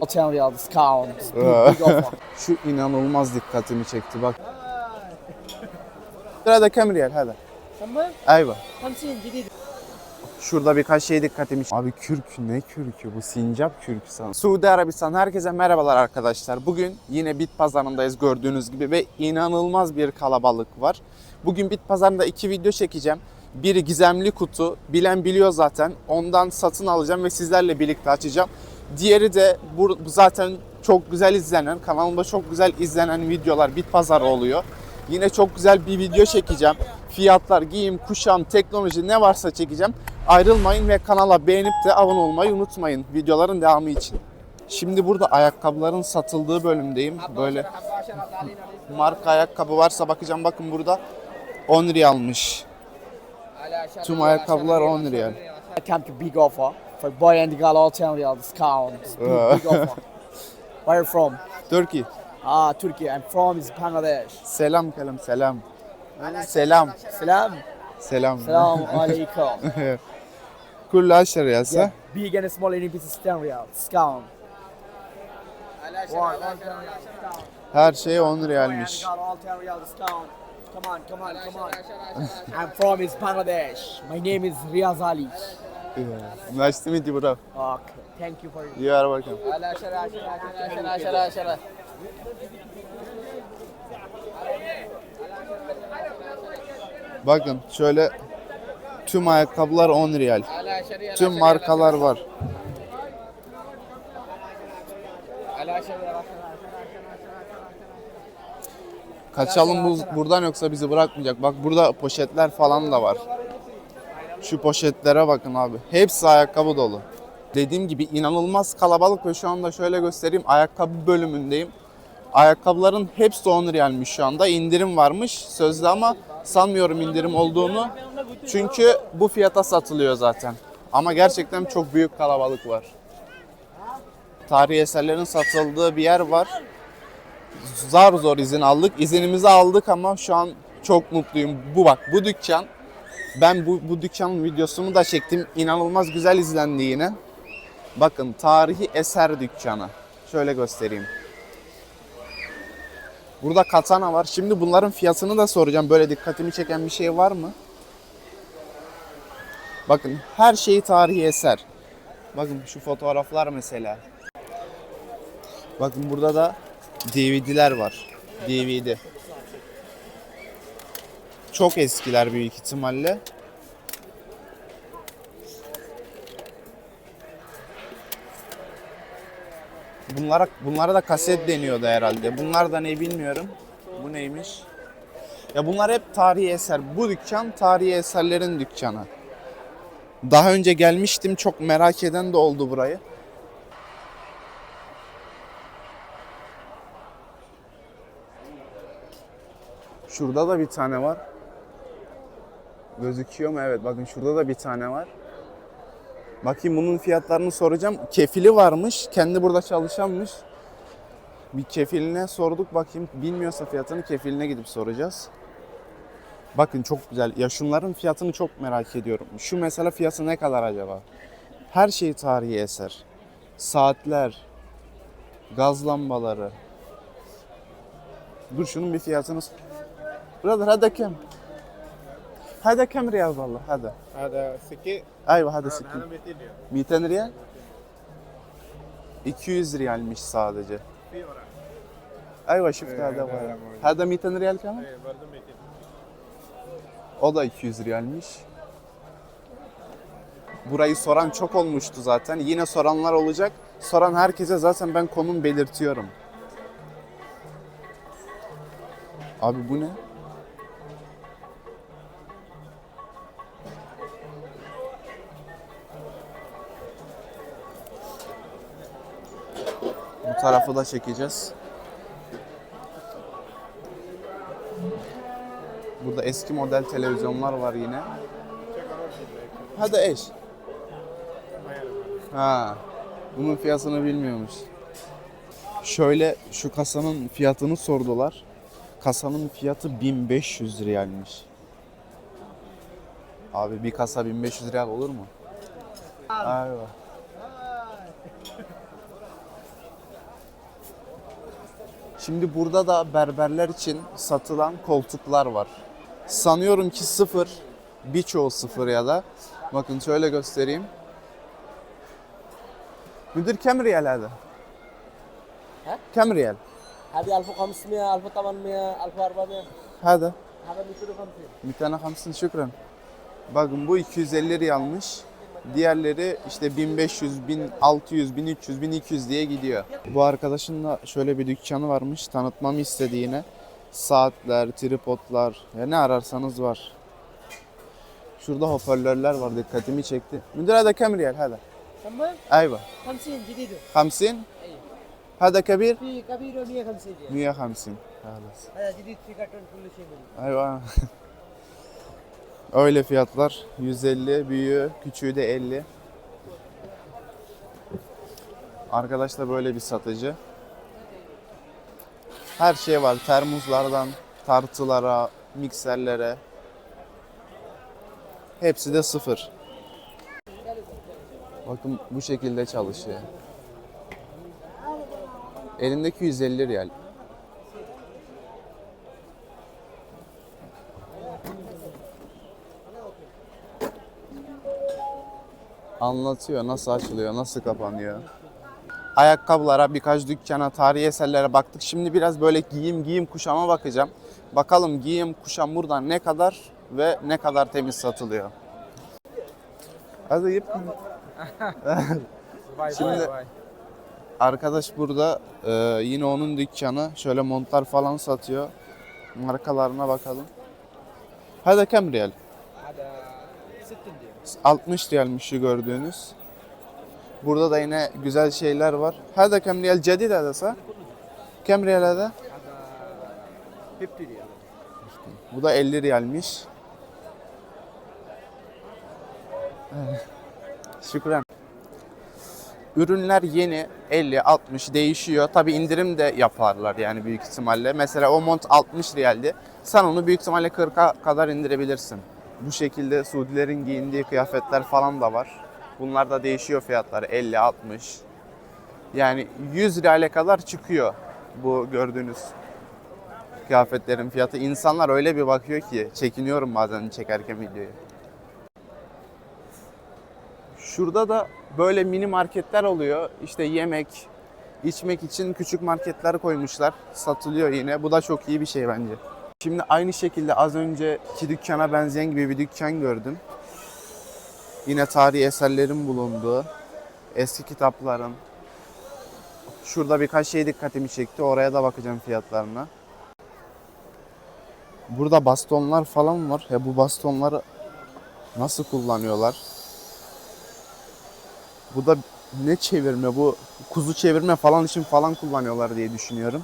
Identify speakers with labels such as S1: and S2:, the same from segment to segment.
S1: I'll tell you discount. Big, big offer.
S2: Şu inanılmaz dikkatimi çekti bak. Sırada kam riyal hadi.
S1: تمام
S2: Ayva.
S1: 50 جديد
S2: Şurada birkaç şey dikkatimi Abi kürk ne kürkü bu sincap kürkü sana. Suudi Arabistan herkese merhabalar arkadaşlar. Bugün yine bit pazarındayız gördüğünüz gibi ve inanılmaz bir kalabalık var. Bugün bit pazarında iki video çekeceğim. Biri gizemli kutu, bilen biliyor zaten. Ondan satın alacağım ve sizlerle birlikte açacağım. Diğeri de bu zaten çok güzel izlenen, kanalımda çok güzel izlenen videolar bit pazarı oluyor. Yine çok güzel bir video çekeceğim. Fiyatlar, giyim, kuşam, teknoloji ne varsa çekeceğim. Ayrılmayın ve kanala beğenip de abone olmayı unutmayın videoların devamı için. Şimdi burada ayakkabıların satıldığı bölümdeyim. Böyle marka ayakkabı varsa bakacağım. Bakın burada 10 riyalmış. Tüm ayakkabılar 10 riyal.
S1: I come to big offer for boy and girl. I'll tell you discount. Big, big offer. Where you from?
S2: Turkey.
S1: Ah, Turkey. I'm from is Bangladesh.
S2: Selam kalem selam. Selam.
S1: Salam.
S2: Selam.
S1: Salam alaikum.
S2: Kullu aşır yasa.
S1: Yeah, big and small any pieces 10 real. Discount.
S2: Her şey 10
S1: Boy and
S2: riyalmiş.
S1: Girl, all 10 real discount. Come on, come on, come on. I'm from is Bangladesh. My name is Riaz Ali.
S2: Nice to meet you bro.
S1: Okay, thank you for your.
S2: You are welcome. Bakın şöyle tüm ayakkabılar 10 riyal. Tüm markalar var. Kaçalım bu, buradan yoksa bizi bırakmayacak. Bak burada poşetler falan da var. Şu poşetlere bakın abi. Hepsi ayakkabı dolu. Dediğim gibi inanılmaz kalabalık ve şu anda şöyle göstereyim. Ayakkabı bölümündeyim. Ayakkabıların hepsi 10 riyalmiş şu anda. İndirim varmış sözde ama sanmıyorum indirim olduğunu. Çünkü bu fiyata satılıyor zaten. Ama gerçekten çok büyük kalabalık var. Tarihi eserlerin satıldığı bir yer var. Zar zor izin aldık. İzinimizi aldık ama şu an çok mutluyum. Bu bak bu dükkan ben bu, bu dükkanın videosunu da çektim. İnanılmaz güzel izlendi yine. Bakın tarihi eser dükkanı. Şöyle göstereyim. Burada katana var. Şimdi bunların fiyatını da soracağım. Böyle dikkatimi çeken bir şey var mı? Bakın her şey tarihi eser. Bakın şu fotoğraflar mesela. Bakın burada da DVD'ler var. DVD. Çok eskiler büyük ihtimalle. Bunlara bunlara da kaset deniyordu herhalde. Bunlar da ne bilmiyorum. Bu neymiş? Ya bunlar hep tarihi eser. Bu dükkan tarihi eserlerin dükkanı. Daha önce gelmiştim. Çok merak eden de oldu burayı. Şurada da bir tane var. Gözüküyor mu? Evet bakın şurada da bir tane var. Bakayım bunun fiyatlarını soracağım. Kefili varmış. Kendi burada çalışanmış. Bir kefiline sorduk bakayım. Bilmiyorsa fiyatını kefiline gidip soracağız. Bakın çok güzel. Ya şunların fiyatını çok merak ediyorum. Şu mesela fiyatı ne kadar acaba? Her şey tarihi eser. Saatler, gaz lambaları. Dur şunun bir fiyatını... Brother hadi kem? Hadi kem riyal valla hadi.
S3: هذا سكي
S2: Ayva hadi sıkın.
S3: هذا 200 ريال
S2: 200 riyal? 200 riyalmiş sadece.
S3: في ورق
S2: Ayva şifte
S3: Evet,
S2: hada var.
S3: evet,
S2: Hada 200 riyal kaman?
S3: إيه، برضه 200
S2: O da 200 riyalmiş. Burayı soran çok olmuştu zaten. Yine soranlar olacak. Soran herkese zaten ben konum belirtiyorum. Abi bu ne? Tarafı da çekeceğiz. Burada eski model televizyonlar var yine. Hadi eş. Ha. Bunun fiyatını bilmiyormuş. Şöyle şu kasanın fiyatını sordular. Kasanın fiyatı 1500 riyalmiş. Abi bir kasa 1500 riyal olur mu? Ayva. Şimdi burada da berberler için satılan koltuklar var. Sanıyorum ki sıfır, birçoğu sıfır ya da. Bakın şöyle göstereyim. Müdür kem riyal hadi?
S1: Ha?
S2: Kem riyal?
S1: هذه 1500 1800 1400
S2: Hadi.
S1: هذا 250
S2: 250 şükran. Bakın bu 250 riyalmış. Diğerleri işte 1500, 1600, 1300, 1200 diye gidiyor. Bu arkadaşın da şöyle bir dükkanı varmış. Tanıtmamı istedi yine. Saatler, tripodlar, ya ne ararsanız var. Şurada hoparlörler var dikkatimi çekti. Müdür hadi kem riyal hadi.
S1: ثم
S2: Ayva.
S1: 50 جديد
S2: 50 Hadi kabir
S1: في كبير 150 ريال
S2: 150. Halas.
S1: هذا جديد في كرتون كل شيء منه
S2: Ayva. Öyle fiyatlar. 150, büyüğü, küçüğü de 50. Arkadaş da böyle bir satıcı. Her şey var. Termoslardan tartılara, mikserlere. Hepsi de sıfır. Bakın bu şekilde çalışıyor. Elindeki 150 riyal. anlatıyor nasıl açılıyor, nasıl kapanıyor. Ayakkabılara, birkaç dükkana, tarihi eserlere baktık. Şimdi biraz böyle giyim giyim kuşama bakacağım. Bakalım giyim kuşam burada ne kadar ve ne kadar temiz satılıyor. Hadi yip. Şimdi arkadaş burada e, yine onun dükkanı. Şöyle montlar falan satıyor. Markalarına bakalım. Hadi
S1: Kemriyel. 60
S2: riyalmiş gördüğünüz. Burada da yine güzel şeyler var. Hada kem riyal cedid hadasa? Kem riyal
S1: 50 riyal.
S2: Bu da 50 riyalmiş. Şükran. Ürünler yeni 50 60 değişiyor. Tabi indirim de yaparlar yani büyük ihtimalle. Mesela o mont 60 riyaldi. Sen onu büyük ihtimalle 40'a kadar indirebilirsin. Bu şekilde Suudilerin giyindiği kıyafetler falan da var. Bunlar da değişiyor fiyatları 50 60. Yani 100 riyale kadar çıkıyor bu gördüğünüz kıyafetlerin fiyatı. İnsanlar öyle bir bakıyor ki çekiniyorum bazen çekerken videoyu. Şurada da böyle mini marketler oluyor. İşte yemek, içmek için küçük marketler koymuşlar. Satılıyor yine. Bu da çok iyi bir şey bence. Şimdi aynı şekilde az önceki dükkana benzeyen gibi bir dükkan gördüm. Yine tarihi eserlerin bulunduğu, eski kitapların. Şurada birkaç şey dikkatimi çekti. Oraya da bakacağım fiyatlarına. Burada bastonlar falan var. Ya bu bastonları nasıl kullanıyorlar? Bu da ne çevirme bu? Kuzu çevirme falan için falan kullanıyorlar diye düşünüyorum.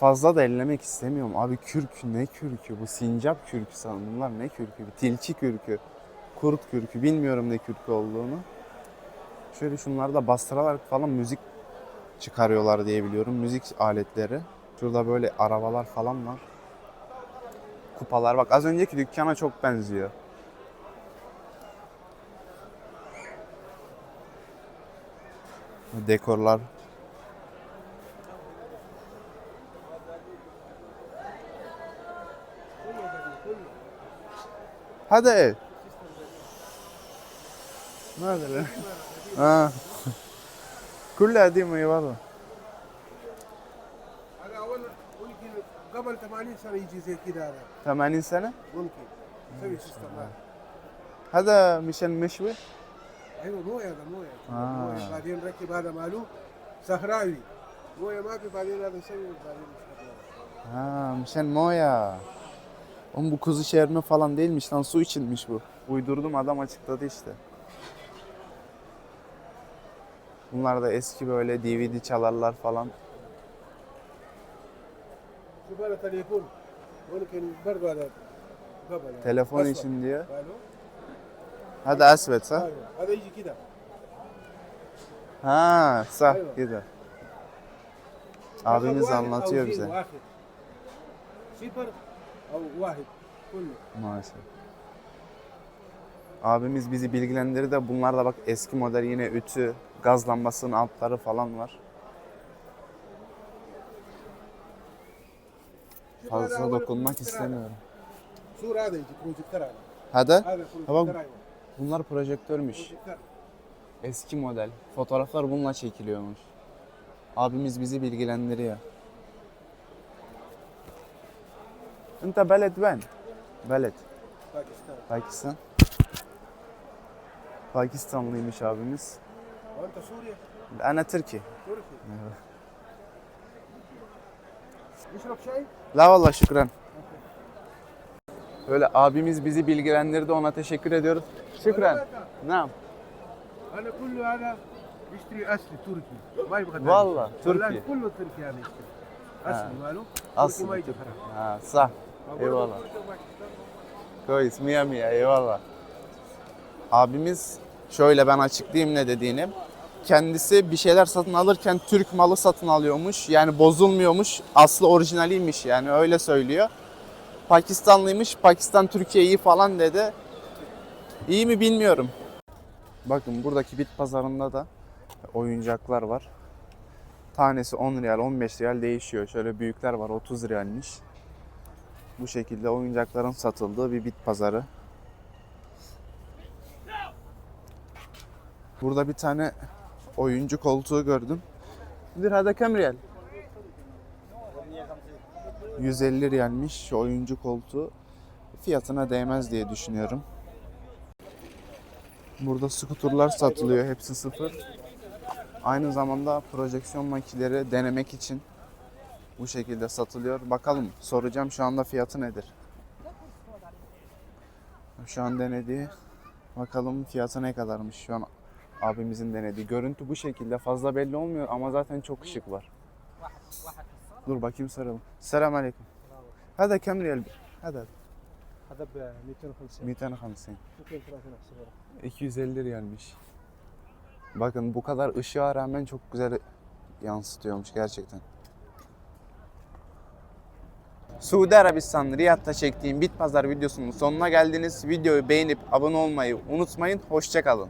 S2: Fazla da ellemek istemiyorum. Abi kürk ne kürkü? Bu sincap kürkü sanırım. Bunlar ne kürkü? Bu tilki kürkü. Kurt kürkü. Bilmiyorum ne kürkü olduğunu. Şöyle şunları da bastırarak falan müzik çıkarıyorlar diye biliyorum. Müzik aletleri. Şurada böyle arabalar falan var. Kupalar. Bak az önceki dükkana çok benziyor. Dekorlar. هذا إيه؟ ما أدري. آه. كلها قديمه اي والله.
S3: هذا أول ممكن قبل 80 سنة يجي زي كذا هذا
S2: 80 سنة؟
S3: ممكن. سوي سيستم هذا
S2: مشان مشوي؟
S3: أيوه مويه هذا مويه
S2: آه.
S3: مويه بعدين ركب هذا ماله صحراوي. مويه ما في بعدين هذا يسوي بعدين
S2: آه مشان مويه Oğlum bu kuzu şerme falan değilmiş lan su içilmiş bu. Uydurdum adam açıkladı işte. Bunlar da eski böyle DVD çalarlar falan. Telefon için
S3: diye.
S2: Hadi asbet ha.
S3: Hadi iki kida.
S2: Ha, sah
S3: kida.
S2: Abimiz anlatıyor bize.
S3: او واحد كله
S2: Maalesef. Abimiz bizi bilgilendirdi de bunlar da bak eski model yine ütü, gaz lambasının altları falan var. Fazla dokunmak istemiyorum.
S3: صورة هذا يجي بروجيكتور هذا Ha da
S2: bunlar projektörmüş. Eski model. Fotoğraflar bununla çekiliyormuş. Abimiz bizi bilgilendiriyor. انت بلد وين؟ بلد
S3: باكستان
S2: Pakistan. Pakistanlıymış abimiz.
S3: وأنت سوريا
S2: Ana Türkiye.
S3: تركي يشرب شاي؟
S2: La valla şükran. Böyle abimiz bizi bilgilendirdi ona teşekkür ediyoruz. Şükran. Ne?
S3: أنا كله هذا يشتري أصلي تركي ما يبغى ثاني.
S2: والله
S3: والله
S2: تركي.
S3: كله تركي هذا يشتري أصلي ماله
S2: Aslı.
S3: تركي ما يجي حرام
S2: Ha, sağ. Eyvallah. Koyuz, miya miya, eyvallah. Abimiz şöyle ben açıklayayım ne dediğini. Kendisi bir şeyler satın alırken Türk malı satın alıyormuş. Yani bozulmuyormuş. Aslı orijinaliymiş yani öyle söylüyor. Pakistanlıymış. Pakistan Türkiye iyi falan dedi. İyi mi bilmiyorum. Bakın buradaki bit pazarında da oyuncaklar var. Tanesi 10 riyal, 15 riyal değişiyor. Şöyle büyükler var 30 riyalmiş. Bu şekilde oyuncakların satıldığı bir bit pazarı. Burada bir tane oyuncu koltuğu gördüm. Bir hada kem riyal? 150 riyalmiş oyuncu koltuğu. Fiyatına değmez diye düşünüyorum. Burada skuturlar satılıyor. Hepsi sıfır. Aynı zamanda projeksiyon makineleri denemek için bu şekilde satılıyor. Bakalım soracağım şu anda fiyatı nedir? Şu an denediği bakalım fiyatı ne kadarmış şu an abimizin denediği. Görüntü bu şekilde fazla belli olmuyor ama zaten çok ışık var. Dur bakayım soralım. Selam aleyküm. Hadi kem riyal? Hadi.
S3: هذا ب 250
S2: 250.
S3: 230 احسبها
S2: 250 riyalmiş. Bakın bu kadar ışığa rağmen çok güzel yansıtıyormuş gerçekten. Suudi Arabistan Riyad'da çektiğim bit pazar videosunun sonuna geldiniz. Videoyu beğenip abone olmayı unutmayın. Hoşçakalın.